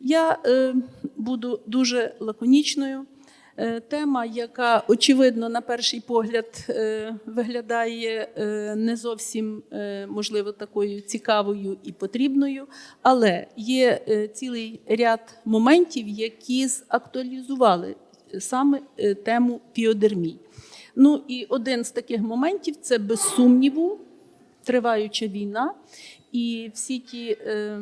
Я е, буду дуже лаконічною. Е, Тема, яка очевидно на перший погляд е, виглядає е, не зовсім е, можливо такою цікавою і потрібною, але є е, цілий ряд моментів, які закtuалізували саме е, тему піодермій. Ну і один з таких моментів це без сумніву триваюча війна, і всі ті е,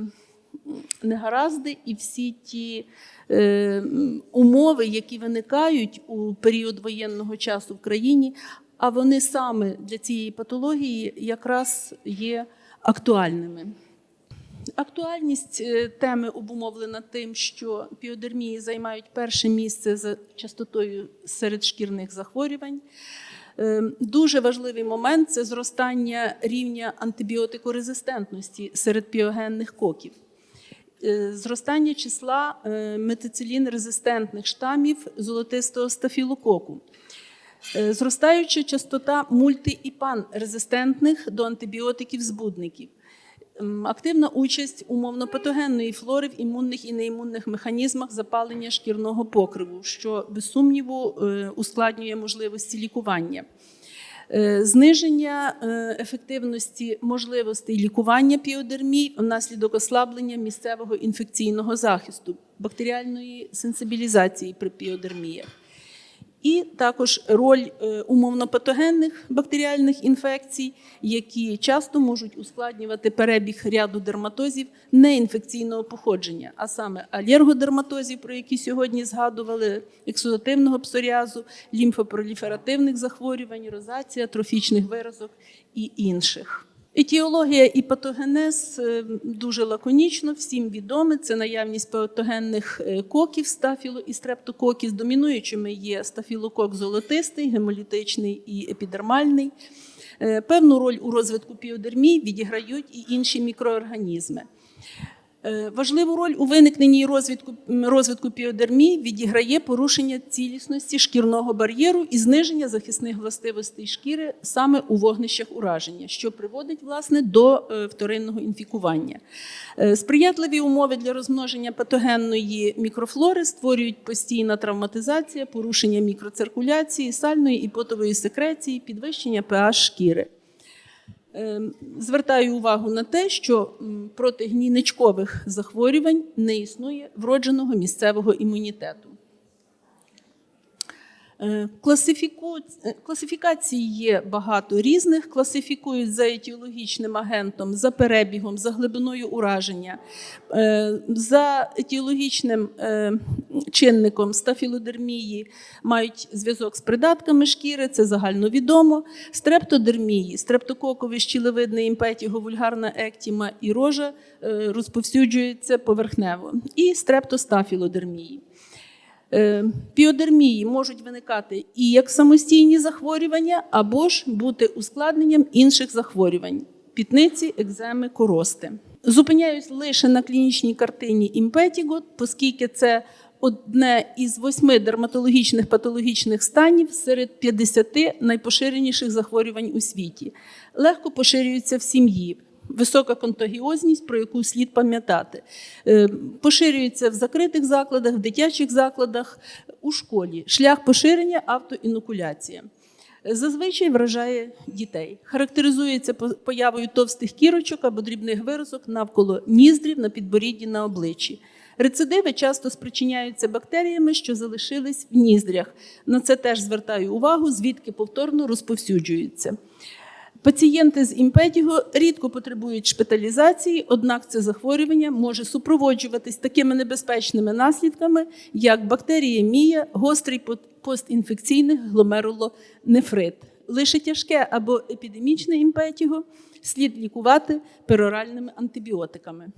негаразди, і всі ті е, умови, які виникають у період воєнного часу в країні, а вони саме для цієї патології якраз є актуальними. Актуальність е, теми обумовлена тим, що піодермії займають перше місце за частотою серед шкірних захворювань. Е, Дуже важливий момент це зростання рівня антибіотикорезистентності серед піогенних коків. Е, Зростання числа е, метицилін-резистентних штамів золотистого стафілококу. Е, Зростаюча частота мульти і пан-резистентних до антибіотиків збудників. Активна участь умовно-патогенної флори в імунних і неімунних механізмах запалення шкірного покриву, що без сумніву ускладнює можливості лікування. Е, Зниження е, ефективності можливостей лікування піодермій внаслідок ослаблення місцевого інфекційного захисту, бактеріальної сенсибілізації при піодерміях. І також роль е, умовно-патогенних бактеріальних інфекцій, які часто можуть ускладнювати перебіг ряду дерматозів неінфекційного походження, а саме алергодерматозів, про які сьогодні згадували, ексудативного псоріазу, лімфопроліферативних захворювань, розація, трофічних виразок і інших. Етіологія і патогенез е, дуже лаконічно, всім відоме. Це наявність патогенних е, коків, стафіло і стрептококів. Домінуючими є стафілокок золотистий, гемолітичний і епідермальний. Е, Певну роль у розвитку піодермії відіграють і інші мікроорганізми. Е, Важливу роль у виникненні і розвитку, розвитку піодермії відіграє порушення цілісності шкірного бар'єру і зниження захисних властивостей шкіри саме у вогнищах ураження, що приводить власне до е, вторинного інфікування. Е, Сприятливі умови для розмноження патогенної мікрофлори створюють постійна травматизація, порушення мікроциркуляції, сальної і потової секреції, підвищення pH шкіри. Е, Звертаю увагу на те, що проти гнійничкових захворювань не існує вродженого місцевого імунітету. Е, класифіку... е, Класифікацій є багато різних. Класифікують за етіологічним агентом, за перебігом, за глибиною ураження, Е, за етіологічним чинником стафілодермії мають зв'язок з придатками шкіри, це загальновідомо. Стрептодермії, стрептококовий щілевидний імпетіго, вульгарна ектіма і рожа е, розповсюджуються поверхнево. І стрептостафілодермії. Е, Піодермії можуть виникати і як самостійні захворювання, або ж бути ускладненням інших захворювань пітниці, екземи, корости. Зупиняюсь лише на клінічній картині імпетіго, оскільки це одне із восьми дерматологічних патологічних станів серед 50 найпоширеніших захворювань у світі. Легко поширюється в сім'ї. Висока контагіозність, про яку слід пам'ятати, Е, поширюється в закритих закладах, в дитячих закладах, у школі. Шлях поширення автоінокуляція. Зазвичай вражає дітей. Характеризується появою товстих кірочок або дрібних виразок навколо ніздрів на підборідді на обличчі. Рецидиви часто спричиняються бактеріями, що залишились в ніздрях. На це теж звертаю увагу, звідки повторно розповсюджуються. Пацієнти з імпетіго рідко потребують шпиталізації, однак це захворювання може супроводжуватись такими небезпечними наслідками, як бактеріємія, гострий по- постінфекційний гломерулонефрит. Лише тяжке або епідемічне імпетіго слід лікувати пероральними антибіотиками.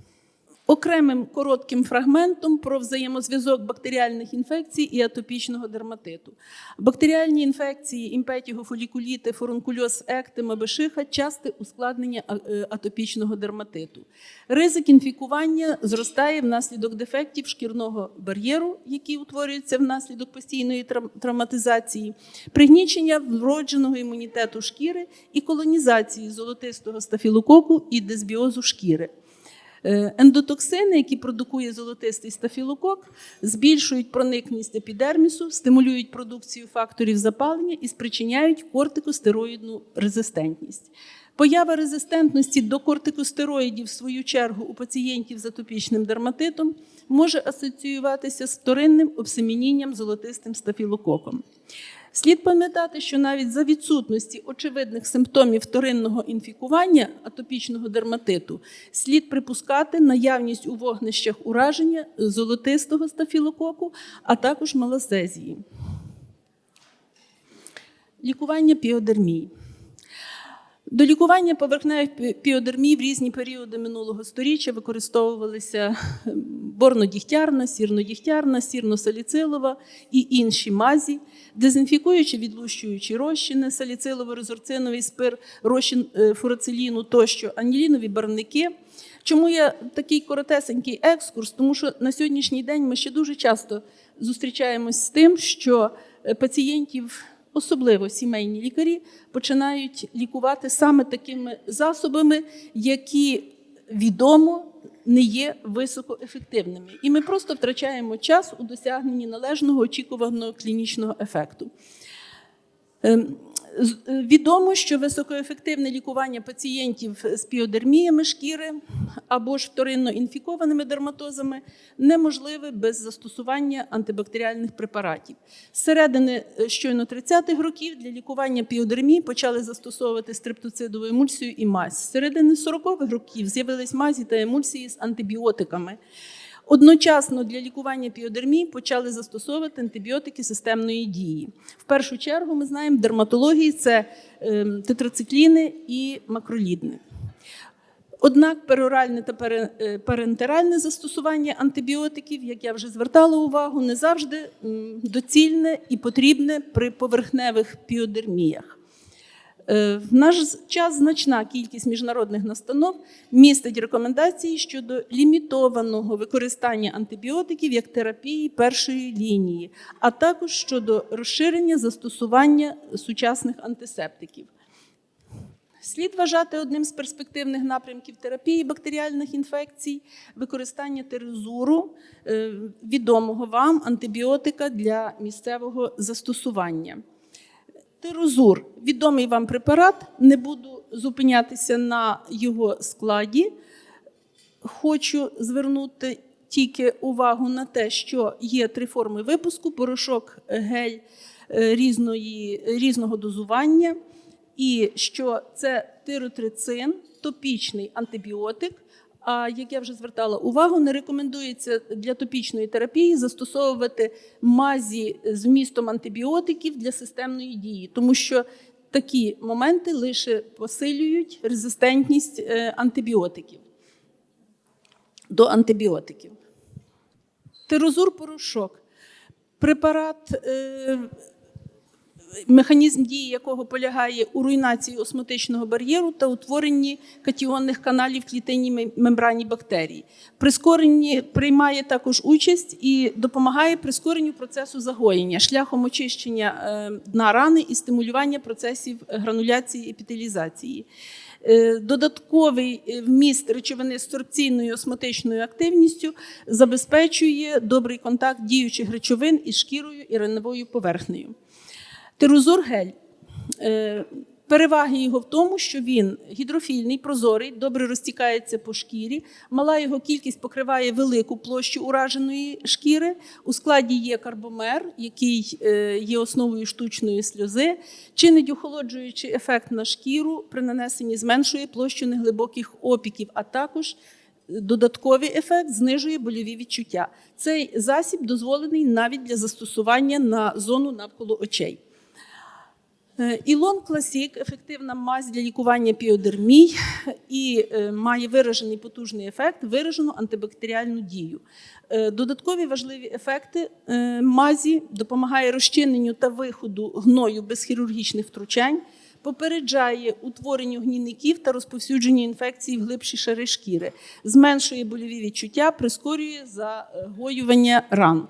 Окремим коротким фрагментом про взаємозв'язок бактеріальних інфекцій і атопічного дерматиту. Бактеріальні інфекції, імпетіго, фолікуліти, фурункульоз, ектема, бешиха часте ускладнення е, атопічного дерматиту. Ризик інфікування зростає внаслідок дефектів шкірного бар'єру, які утворюються внаслідок постійної травматизації, пригнічення вродженого імунітету шкіри і колонізації золотистого стафілококу і дисбіозу шкіри. Е, Ендотоксини, які продукує золотистий стафілокок, збільшують проникність епідермісу, стимулюють продукцію факторів запалення і спричиняють кортикостероїдну резистентність. Поява резистентності до кортикостероїдів, в свою чергу, у пацієнтів з атопічним дерматитом може асоціюватися з вторинним обсемінінням золотистим стафілококом. Слід пам'ятати, що навіть за відсутності очевидних симптомів вторинного інфікування атопічного дерматиту слід припускати наявність у вогнищах ураження золотистого стафілококу, а також маласезії. Лікування піодермії. До лікування поверхневих піодермій в різні періоди минулого століття використовувалися ем, борнодігтярна, сірнодігтярна, сірно-саліцилова і інші мазі, дезінфікуючи, відлущуючи розчини, саліцилово-резорциновий спир, розчин е, тощо, анілінові барвники. Чому я такий коротесенький екскурс? Тому що на сьогоднішній день ми ще дуже часто зустрічаємось з тим, що е, пацієнтів особливо сімейні лікарі, починають лікувати саме такими засобами, які відомо не є високоефективними. І ми просто втрачаємо час у досягненні належного очікуваного клінічного ефекту. Відомо, що високоефективне лікування пацієнтів з піодерміями шкіри або ж вторинно інфікованими дерматозами неможливе без застосування антибактеріальних препаратів. З середини е, щойно 30-х років для лікування піодермії почали застосовувати стрептоцидову емульсію і мазь. З середини 40-х років з'явились мазі та емульсії з антибіотиками. Одночасно для лікування піодермії почали застосовувати антибіотики системної дії. В першу чергу ми знаємо, дерматології це ем, тетрацикліни і макролідни. Однак пероральне та е, парентеральне застосування антибіотиків, як я вже звертала увагу, не завжди доцільне і потрібне при поверхневих піодерміях. Е, В наш час значна кількість міжнародних настанов містить рекомендації щодо лімітованого використання антибіотиків як терапії першої лінії, а також щодо розширення застосування сучасних антисептиків. Слід вважати одним з перспективних напрямків терапії бактеріальних інфекцій використання терезуру, е, відомого вам антибіотика для місцевого застосування. Тирозур відомий вам препарат. Не буду зупинятися на його складі. Хочу звернути тільки увагу на те, що є три форми випуску: порошок, гель е, різної, різного дозування, і що це тиротрицин, топічний антибіотик. А як я вже звертала увагу, не рекомендується для топічної терапії застосовувати мазі з вмістом антибіотиків для системної дії, тому що такі моменти лише посилюють резистентність е, антибіотиків до антибіотиків. Тирозур порошок препарат. Е, механізм дії якого полягає у руйнації осмотичного бар'єру та утворенні катіонних каналів в клітинній мембрані бактерій. Прискоренні приймає також участь і допомагає прискоренню процесу загоєння шляхом очищення е, дна рани і стимулювання процесів грануляції і епітелізації. Е, Додатковий е, вміст речовини з сорбційною осмотичною активністю забезпечує добрий контакт діючих речовин із шкірою і раневою поверхнею. Тирозур гель. Е, Переваги його в тому, що він гідрофільний, прозорий, добре розтікається по шкірі. Мала його кількість покриває велику площу ураженої шкіри. У складі є карбомер, який е, є основою штучної сльози, чинить охолоджуючий ефект на шкіру, при нанесенні зменшує площу неглибоких опіків, а також Додатковий ефект знижує больові відчуття. Цей засіб дозволений навіть для застосування на зону навколо очей. Е, Ілон Класік ефективна мазь для лікування піодермій і е, має виражений потужний ефект, виражену антибактеріальну дію. Е, Додаткові важливі ефекти мазі допомагає розчиненню та виходу гною без хірургічних втручань, попереджає утворенню гнійників та розповсюдженню інфекцій в глибші шари шкіри, зменшує больові відчуття, прискорює загоювання ран.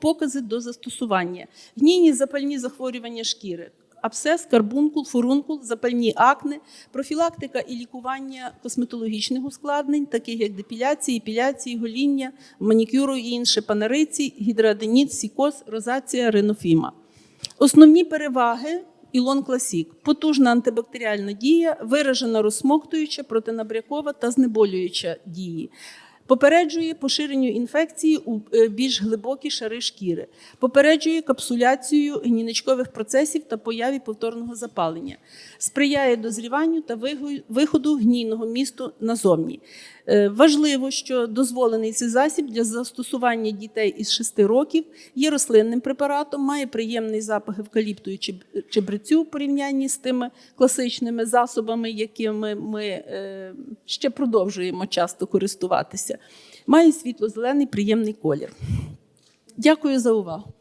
Покази до застосування. Гнійні запальні захворювання шкіри. Абсцес, карбункул, фурункул, запальні акне, профілактика і лікування косметологічних ускладнень, таких як депіляції, епіляції, гоління, манікюру і інше, панариці, гідроаденіт, сікоз, розація, ринофіма. Основні переваги Ілон Класік потужна антибактеріальна дія, виражена розсмоктуюча, протинабрякова та знеболююча дії. Попереджує поширенню інфекції у е, більш глибокі шари шкіри, попереджує капсуляцію гнійничкових процесів та появі повторного запалення, сприяє дозріванню та виходу гнійного місту назовні. Е, Важливо, що дозволений цей засіб для застосування дітей із 6 років є рослинним препаратом, має приємний запах евкаліпту чеб- чебрецю в порівнянні з тими класичними засобами, якими ми е, ще продовжуємо часто користуватися. Має світло-зелений приємний колір. Дякую за увагу.